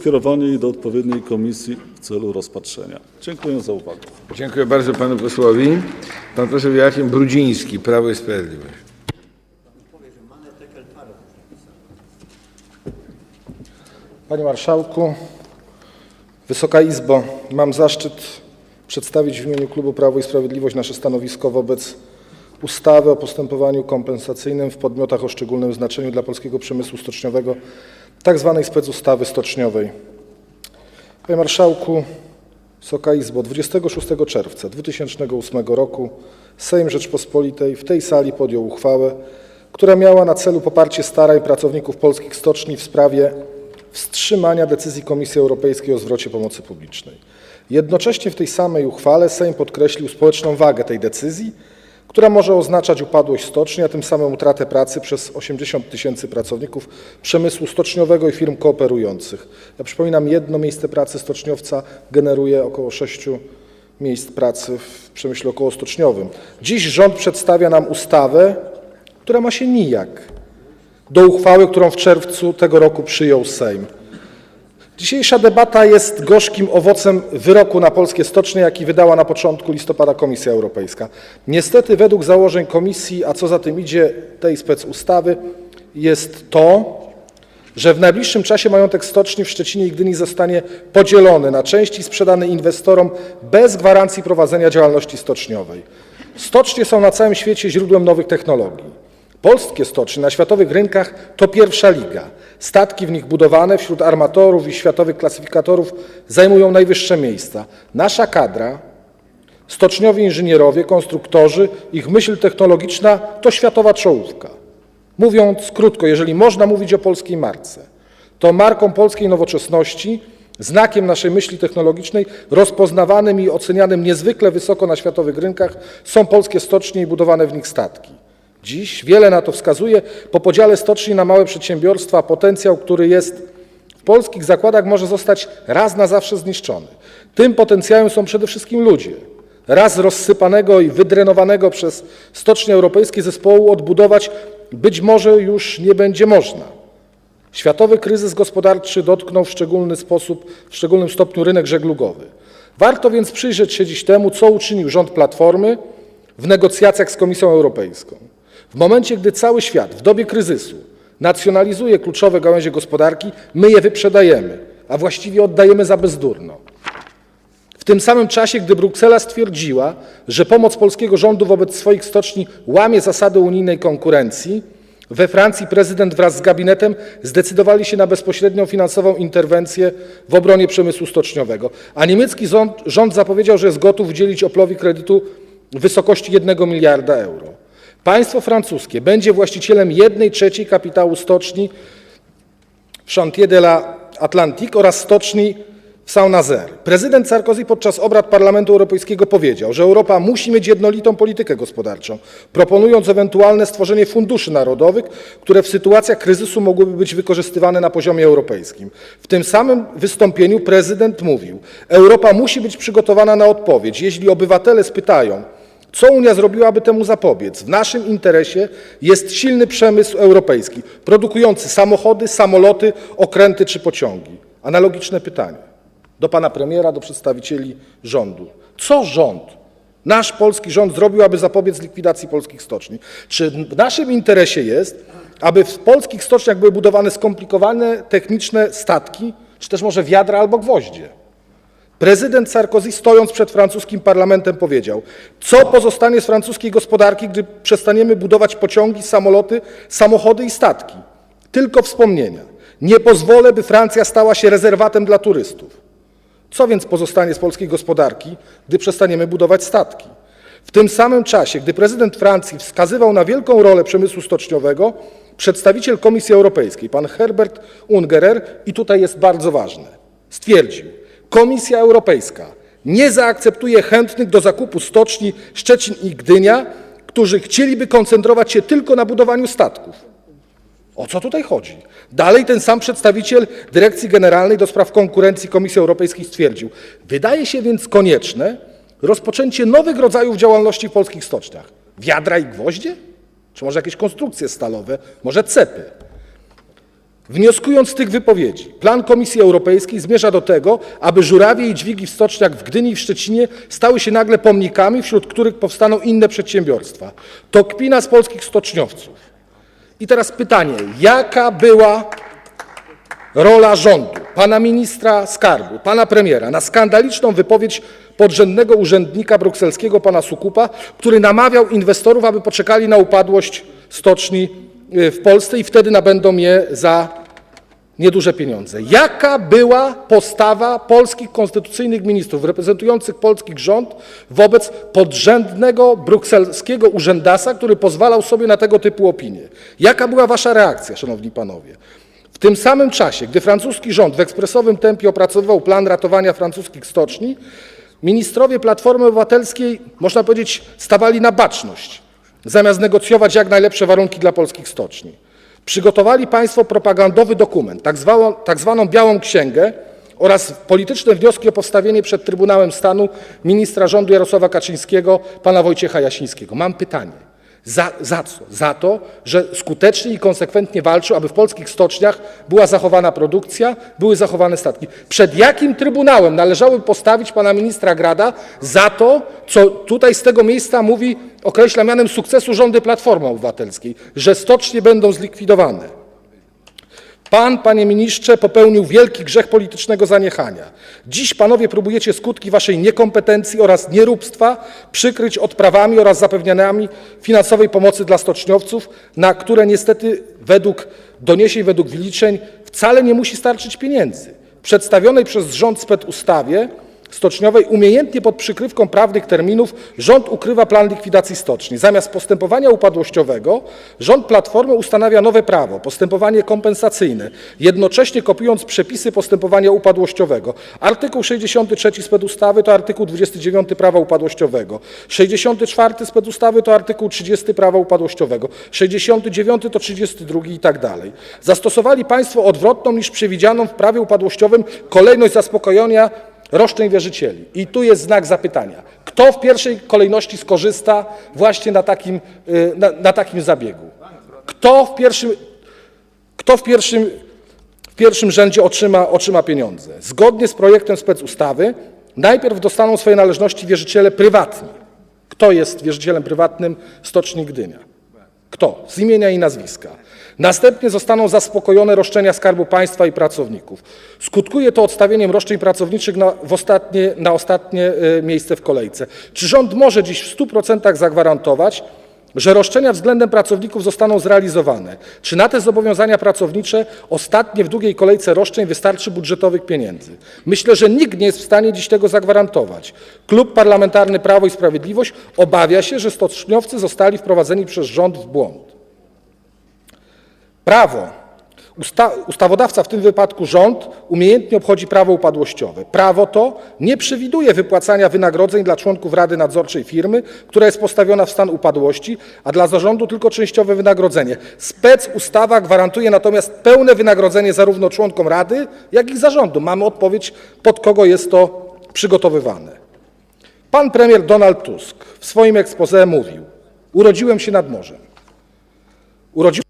skierowanie jej do odpowiedniej komisji w celu rozpatrzenia. Dziękuję za uwagę. Dziękuję bardzo panu posłowi. Pan poseł Joachim Brudziński, Prawo i Sprawiedliwość. Panie Marszałku, Wysoka Izbo, mam zaszczyt przedstawić w imieniu Klubu Prawo i Sprawiedliwość nasze stanowisko wobec ustawy o postępowaniu kompensacyjnym w podmiotach o szczególnym znaczeniu dla polskiego przemysłu stoczniowego, tak zwanej specustawy stoczniowej. Panie Marszałku, Wysoka Izbo, 26 czerwca 2008 roku Sejm Rzeczpospolitej w tej sali podjął uchwałę, która miała na celu poparcie starań pracowników polskich stoczni w sprawie wstrzymania decyzji Komisji Europejskiej o zwrocie pomocy publicznej. Jednocześnie w tej samej uchwale Sejm podkreślił społeczną wagę tej decyzji, która może oznaczać upadłość stoczni, a tym samym utratę pracy przez 80 tysięcy pracowników przemysłu stoczniowego i firm kooperujących. Ja przypominam, jedno miejsce pracy stoczniowca generuje około 6 miejsc pracy w przemyśle okołostoczniowym. Dziś rząd przedstawia nam ustawę, która ma się nijak do uchwały, którą w czerwcu tego roku przyjął Sejm. Dzisiejsza debata jest gorzkim owocem wyroku na polskie stocznie, jaki wydała na początku listopada Komisja Europejska. Niestety według założeń Komisji, a co za tym idzie tej specustawy, jest to, że w najbliższym czasie majątek stoczni w Szczecinie i Gdyni zostanie podzielony na części sprzedany inwestorom bez gwarancji prowadzenia działalności stoczniowej. Stocznie są na całym świecie źródłem nowych technologii. Polskie stocznie na światowych rynkach to pierwsza liga. Statki w nich budowane wśród armatorów i światowych klasyfikatorów zajmują najwyższe miejsca. Nasza kadra, stoczniowi inżynierowie, konstruktorzy, ich myśl technologiczna to światowa czołówka. Mówiąc krótko, jeżeli można mówić o polskiej marce, to marką polskiej nowoczesności, znakiem naszej myśli technologicznej, rozpoznawanym i ocenianym niezwykle wysoko na światowych rynkach są polskie stocznie i budowane w nich statki. Dziś wiele na to wskazuje, po podziale stoczni na małe przedsiębiorstwa potencjał, który jest w polskich zakładach może zostać raz na zawsze zniszczony. Tym potencjałem są przede wszystkim ludzie. Raz rozsypanego i wydrenowanego przez stocznie europejskie zespołu odbudować być może już nie będzie można. Światowy kryzys gospodarczy dotknął w szczególny sposób, w szczególnym stopniu rynek żeglugowy. Warto więc przyjrzeć się dziś temu, co uczynił rząd Platformy w negocjacjach z Komisją Europejską. W momencie, gdy cały świat w dobie kryzysu nacjonalizuje kluczowe gałęzie gospodarki, my je wyprzedajemy, a właściwie oddajemy za bezdurno. W tym samym czasie, gdy Bruksela stwierdziła, że pomoc polskiego rządu wobec swoich stoczni łamie zasady unijnej konkurencji, we Francji prezydent wraz z gabinetem zdecydowali się na bezpośrednią finansową interwencję w obronie przemysłu stoczniowego, a niemiecki rząd, zapowiedział, że jest gotów udzielić Oplowi kredytu w wysokości 1 miliarda euro. Państwo francuskie będzie właścicielem 1 trzeciej kapitału stoczni Chantier de la Atlantique oraz stoczni w Saint-Nazaire. Prezydent Sarkozy podczas obrad Parlamentu Europejskiego powiedział, że Europa musi mieć jednolitą politykę gospodarczą, proponując ewentualne stworzenie funduszy narodowych, które w sytuacjach kryzysu mogłyby być wykorzystywane na poziomie europejskim. W tym samym wystąpieniu prezydent mówił: Europa musi być przygotowana na odpowiedź, jeśli obywatele spytają, co Unia zrobiła, aby temu zapobiec? W naszym interesie jest silny przemysł europejski, produkujący samochody, samoloty, okręty czy pociągi. Analogiczne pytanie do pana premiera, do przedstawicieli rządu. Co rząd, nasz polski rząd zrobił, aby zapobiec likwidacji polskich stoczni? Czy w naszym interesie jest, aby w polskich stoczniach były budowane skomplikowane techniczne statki, czy też może wiadra albo gwoździe? Prezydent Sarkozy, stojąc przed francuskim parlamentem, powiedział: Co pozostanie z francuskiej gospodarki, gdy przestaniemy budować pociągi, samoloty, samochody i statki? Tylko wspomnienia. Nie pozwolę, by Francja stała się rezerwatem dla turystów. Co więc pozostanie z polskiej gospodarki, gdy przestaniemy budować statki? W tym samym czasie, gdy prezydent Francji wskazywał na wielką rolę przemysłu stoczniowego, przedstawiciel Komisji Europejskiej, pan Herbert Ungerer, i tutaj jest bardzo ważne, stwierdził, Komisja Europejska nie zaakceptuje chętnych do zakupu stoczni Szczecin i Gdynia, którzy chcieliby koncentrować się tylko na budowaniu statków. O co tutaj chodzi? Dalej ten sam przedstawiciel Dyrekcji Generalnej do Spraw Konkurencji Komisji Europejskiej stwierdził: Wydaje się więc konieczne rozpoczęcie nowych rodzajów działalności w polskich stoczniach. Wiadra i gwoździe? Czy może jakieś konstrukcje stalowe? Może cepy? Wnioskując z tych wypowiedzi, plan Komisji Europejskiej zmierza do tego, aby żurawie i dźwigi w stoczniach w Gdyni i w Szczecinie stały się nagle pomnikami, wśród których powstaną inne przedsiębiorstwa. To kpina z polskich stoczniowców. I teraz pytanie, jaka była rola rządu, pana ministra skarbu, pana premiera na skandaliczną wypowiedź podrzędnego urzędnika brukselskiego, pana Sukupa, który namawiał inwestorów, aby poczekali na upadłość stoczni w Polsce i wtedy nabędą je za nieduże pieniądze. Jaka była postawa polskich konstytucyjnych ministrów reprezentujących polski rząd wobec podrzędnego brukselskiego urzędasa, który pozwalał sobie na tego typu opinie? Jaka była wasza reakcja, szanowni panowie? W tym samym czasie, gdy francuski rząd w ekspresowym tempie opracowywał plan ratowania francuskich stoczni, ministrowie Platformy Obywatelskiej, można powiedzieć, stawali na baczność, zamiast negocjować jak najlepsze warunki dla polskich stoczni. Przygotowali Państwo propagandowy dokument, tak zwaną, tak zwaną Białą Księgę oraz polityczne wnioski o postawienie przed Trybunałem Stanu ministra rządu Jarosława Kaczyńskiego, pana Wojciecha Jasińskiego. Mam pytanie. Za, za co? Za to, że skutecznie i konsekwentnie walczył, aby w polskich stoczniach była zachowana produkcja, były zachowane statki. Przed jakim trybunałem należałoby postawić pana ministra Grada za to, co tutaj z tego miejsca mówi, określa mianem sukcesu rządy Platformy Obywatelskiej, że stocznie będą zlikwidowane? Pan, panie ministrze, popełnił wielki grzech politycznego zaniechania. Dziś panowie próbujecie skutki waszej niekompetencji oraz nieróbstwa przykryć odprawami oraz zapewnieniami finansowej pomocy dla stoczniowców, na które niestety według doniesień, według wyliczeń wcale nie musi starczyć pieniędzy. W przedstawionej przez rząd specustawie stoczniowej umiejętnie pod przykrywką prawnych terminów rząd ukrywa plan likwidacji stoczni. Zamiast postępowania upadłościowego rząd Platformy ustanawia nowe prawo, postępowanie kompensacyjne, jednocześnie kopiując przepisy postępowania upadłościowego. Artykuł 63 specustawy to artykuł 29 prawa upadłościowego. 64 specustawy to artykuł 30 prawa upadłościowego. 69 to 32 i tak dalej. Zastosowali Państwo odwrotną niż przewidzianą w prawie upadłościowym kolejność zaspokojenia roszczeń wierzycieli. I tu jest znak zapytania. Kto w pierwszej kolejności skorzysta właśnie na takim, y, na, na takim zabiegu? Kto w pierwszym, kto w pierwszym, w pierwszym rzędzie otrzyma, otrzyma pieniądze? Zgodnie z projektem specustawy najpierw dostaną swoje należności wierzyciele prywatni. Kto jest wierzycielem prywatnym Stoczni Gdynia? Kto? Z imienia i nazwiska. Następnie zostaną zaspokojone roszczenia Skarbu Państwa i pracowników. Skutkuje to odstawieniem roszczeń pracowniczych na, ostatnie, na ostatnie y, miejsce w kolejce. Czy rząd może dziś w 100% zagwarantować, że roszczenia względem pracowników zostaną zrealizowane? Czy na te zobowiązania pracownicze ostatnie w długiej kolejce roszczeń wystarczy budżetowych pieniędzy? Myślę, że nikt nie jest w stanie dziś tego zagwarantować. Klub Parlamentarny Prawo i Sprawiedliwość obawia się, że stoczniowcy zostali wprowadzeni przez rząd w błąd. Prawo. Usta ustawodawca, w tym wypadku rząd, umiejętnie obchodzi prawo upadłościowe. Prawo to nie przewiduje wypłacania wynagrodzeń dla członków Rady Nadzorczej firmy, która jest postawiona w stan upadłości, a dla zarządu tylko częściowe wynagrodzenie. Spec ustawa gwarantuje natomiast pełne wynagrodzenie zarówno członkom Rady, jak i zarządu. Mamy odpowiedź, pod kogo jest to przygotowywane. Pan premier Donald Tusk w swoim expose mówił: Urodziłem się nad morzem. Urodziłem